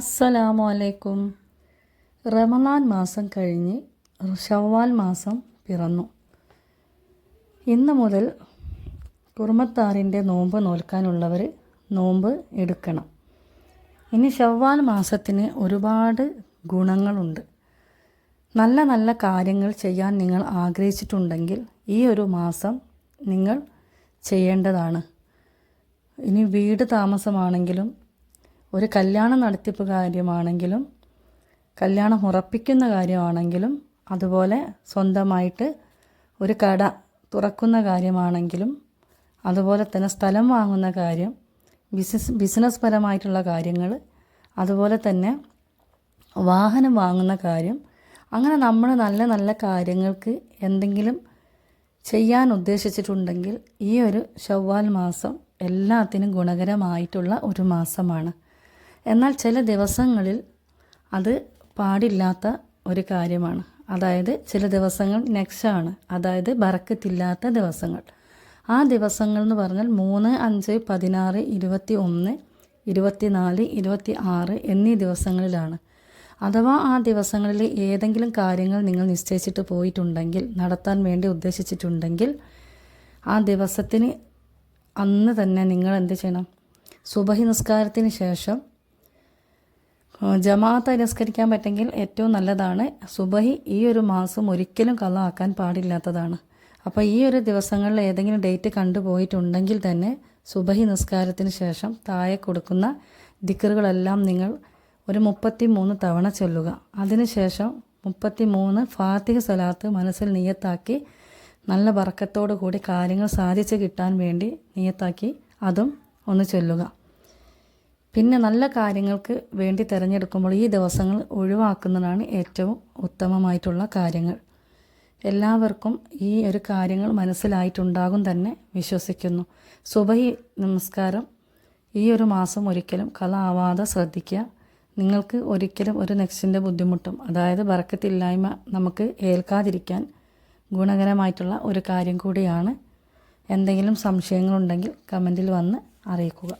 അസ്സലാമു അലൈക്കും റമദാൻ മാസം കഴിഞ്ഞ് ഷവ്വാൽ മാസം പിറന്നു. ഇന്ന് മുതൽ കുറുമത്താറിന്റെ നോമ്പ് നോൽക്കാനുള്ളവർ നോമ്പ് എടുക്കണം. ഇനി ഷവ്വാൽ മാസത്തിന് ഒരുപാട് ഗുണങ്ങളുണ്ട്. നല്ല നല്ല കാര്യങ്ങൾ ചെയ്യാൻ നിങ്ങൾ ആഗ്രഹിച്ചിട്ടുണ്ടെങ്കിൽ ഈ ഒരു മാസം നിങ്ങൾ ചെയ്യേണ്ടതാണ്. ഇനി വീട് താമസമാണെങ്കിലും ഒരു കല്യാണം നടത്തിപ്പ് കാര്യമാണെങ്കിലും കല്യാണം ഉറപ്പിക്കുന്ന കാര്യമാണെങ്കിലും അതുപോലെ സ്വന്തമായിട്ട് ഒരു കട തുറക്കുന്ന കാര്യമാണെങ്കിലും അതുപോലെ തന്നെ സ്ഥലം വാങ്ങുന്ന കാര്യം ബിസിനസ് ബിസിനസ് പരമായിട്ടുള്ള കാര്യങ്ങൾ അതുപോലെ തന്നെ വാഹനം വാങ്ങുന്ന കാര്യം അങ്ങനെ നമ്മൾ നല്ല നല്ല കാര്യങ്ങൾക്ക് എന്തെങ്കിലും ചെയ്യാൻ ഉദ്ദേശിച്ചിട്ടുണ്ടെങ്കിൽ ഈ ഒരു ഷവ്വാൽ മാസം എല്ലാത്തിനും ഗുണകരമായിട്ടുള്ള ഒരു മാസമാണ്. എന്നാൽ ചില ദിവസങ്ങളിൽ അത് പാടില്ലാത്ത ഒരു കാര്യമാണ്. അതായത് ചില ദിവസങ്ങൾ നെക്സ്റ്റാണ്. അതായത് ബറക്കത്തില്ലാത്ത ദിവസങ്ങൾ. ആ ദിവസങ്ങൾ എന്ന് പറഞ്ഞാൽ മൂന്ന് അഞ്ച് പതിനാറ് ഇരുപത്തി ഒന്ന് ഇരുപത്തിനാല് ഇരുപത്തി ആറ് എന്നീ ദിവസങ്ങളിലാണ്. അഥവാ ആ ദിവസങ്ങളിൽ ഏതെങ്കിലും കാര്യങ്ങൾ നിങ്ങൾ നിശ്ചയിച്ചിട്ട് പോയിട്ടുണ്ടെങ്കിൽ നടത്താൻ വേണ്ടി ഉദ്ദേശിച്ചിട്ടുണ്ടെങ്കിൽ ആ ദിവസത്തിന് അന്ന് തന്നെ നിങ്ങൾ എന്ത് ചെയ്യണം? സുബഹി നിസ്കാരത്തിന് ശേഷം ജമാഅത്ത് നിസ്കരിക്കാൻ പറ്റെങ്കിൽ ഏറ്റവും നല്ലതാണ് സുബഹി ഈ ഒരു മാസം ഒരിക്കലും കള്ള ആക്കാൻ പാടില്ലാത്തതാണ്. അപ്പോൾ ഈ ഒരു ദിവസങ്ങളിൽ ഏതെങ്കിലും ഡേറ്റ് കണ്ടുപോയിട്ടുണ്ടെങ്കിൽ തന്നെ സുബഹി നിസ്കാരത്തിന് ശേഷം താഴെ കൊടുക്കുന്ന ദിക്കറുകളെല്ലാം നിങ്ങൾ ഒരു മുപ്പത്തി മൂന്ന് തവണ ചൊല്ലുക. അതിനുശേഷം മുപ്പത്തി മൂന്ന് ഫാത്തിഹ സ്വലാത്ത് മനസ്സിൽ നിയത്താക്കി നല്ല ബറക്കത്തോടു കൂടി കാര്യങ്ങൾ സാധിച്ചു കിട്ടാൻ വേണ്ടി നിയത്താക്കി അതും ഒന്ന് ചൊല്ലുക. പിന്നെ നല്ല കാര്യങ്ങൾക്ക് വേണ്ടി തിരഞ്ഞെടുക്കുമ്പോൾ ഈ ദിവസങ്ങൾ ഒഴിവാക്കുന്നതാണ് ഏറ്റവും ഉത്തമമായിട്ടുള്ള കാര്യങ്ങൾ. എല്ലാവർക്കും ഈ ഒരു കാര്യങ്ങൾ മനസ്സിലായിട്ടുണ്ടാകും തന്നെ വിശ്വസിക്കുന്നു. സുബഹി നമസ്കാരം. ഈ ഒരു മാസം ഒരിക്കലും കല ആവാതെ ശ്രദ്ധിക്കുക. നിങ്ങൾക്ക് ഒരിക്കലും ഒരു നെക്സ്റ്റിന്റെ ബുദ്ധിമുട്ടും അതായത് ബറക്കത്തില്ലായ്മ നമുക്ക് ഏൽക്കാതിരിക്കാൻ ഗുണകരമായിട്ടുള്ള ഒരു കാര്യം കൂടിയാണ്. എന്തെങ്കിലും സംശയങ്ങളുണ്ടെങ്കിൽ കമന്റിൽ വന്ന് അറിയിക്കുക.